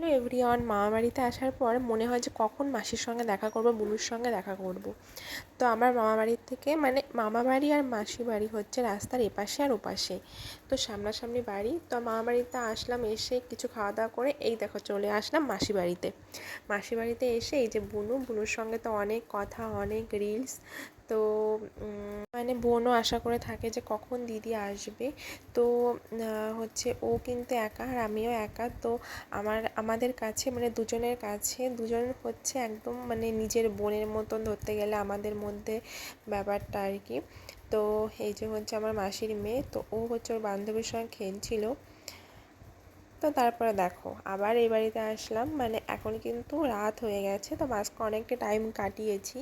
Hello everyone মামা বাড়িতে আসার পর মনে হয় যে কখন মাসির সঙ্গে দেখা করব, বুনুর সঙ্গে দেখা করব। তো আমার মামা বাড়ির থেকে মানে মামা বাড়ি আর মাসি বাড়ি হচ্ছে রাস্তার এপাশে আর ওপাশে। তো সামনাসামনি বাড়ি, তো মামা বাড়িতে আসলাম, এসে কিছু খাওয়া দাওয়া করে এই দেখো চলে আসলাম মাসি বাড়িতে। মাসি বাড়িতে এসে এই যে বুনু, বুনুর সঙ্গে তো অনেক কথা, অনেক রিলস তো মানে বোনও আশা করে থাকে যে কখন দিদি আসবে। তো হচ্ছে ও কিন্তু একা আর আমিও একা। তো আমার, আমাদের কাছে মানে দুজনের কাছে, দুজন হচ্ছে একদম মানে নিজের বোনের মতন ধরতে গেলে আমাদের মধ্যে ব্যাপারটা আর কি। তো এই যে হচ্ছে আমার মাসির মেয়ে, তো ও হচ্ছে ওর বান্ধবীর সঙ্গে খেলছিল। তো তারপরে দেখো, আবার এই বাড়িতে আসলাম। মানে এখন কিন্তু রাত হয়ে গেছে, তো মাঝকে অনেকটা টাইম কাটিয়েছি।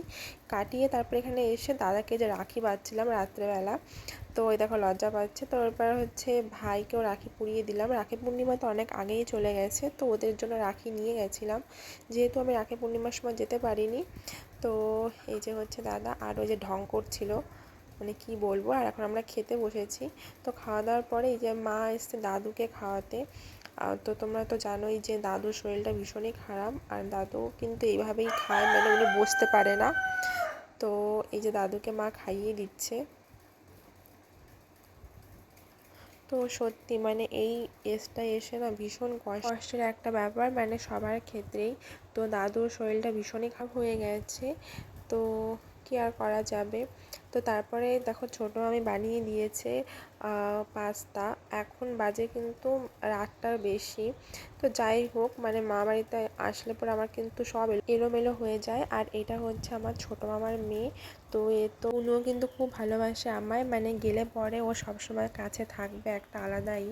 কাটিয়ে তারপরে এখানে এসে দাদাকে যে রাখি বাঁধছিলাম রাত্রেবেলা, তো ওই দেখো লজ্জা পাচ্ছে। তো এরপর হচ্ছে ভাইকেও রাখি পুড়িয়ে দিলাম। রাখি পূর্ণিমা তো অনেক আগেই চলে গেছে, তো ওদের জন্য রাখি নিয়ে গেছিলাম। যেহেতু আমি রাখি পূর্ণিমার সময় যেতে পারিনি, তো এই যে হচ্ছে দাদা, আর ওই যে ঢং করছিল মানে কি বলব? আর এখন আমরা খেতে বসেছি। তো খাওয়া দাওয়ার পরে এই যে মা এসছে দাদুকে খাওয়াতে। তো তোমরা তো জানোই যে দাদুর শরীরটা ভীষণই খারাপ। আর দাদু কিন্তু এইভাবেই খায় মানে উনি বসতে পারে না। তো এই যে দাদুকে মা খাইয়ে দিচ্ছে। তো সত্যি মানে এই এজটা এসে না ভীষণ কষ্টের একটা ব্যাপার। মানে সবার ক্ষেত্রেই তো দাদুর শরীরটা ভীষণই খারাপ হয়ে গেছে। তো কী আর করা যাবে? তো তারপরে দেখো ছোটো আমি বানিয়ে দিয়েছে পাস্তা। এখন বাজে কিন্তু রাতটার বেশি। তো যাই হোক মানে মা বাড়িতে আসলে পরে আমার কিন্তু সব এলোমেলো হয়ে যায়। আর এটা হচ্ছে আমার ছোটো মামার মেয়ে। তো এ তো উনিও কিন্তু খুব ভালোবাসে আমায়। মানে গেলে পরে ও সবসময় কাছে থাকবে একটা আলাদাই।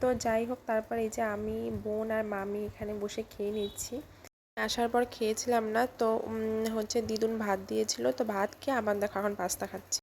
তো যাই হোক, তারপর এই যে আমি, বোন আর মামি এখানে বসে খেয়ে নিচ্ছি। আসার পর খেয়েছিলাম না, তো হচ্ছে দিদুন ভাত দিয়েছিল, তো ভাত খেয়ে আবার দেখো এখন পাস্তা খাচ্ছি।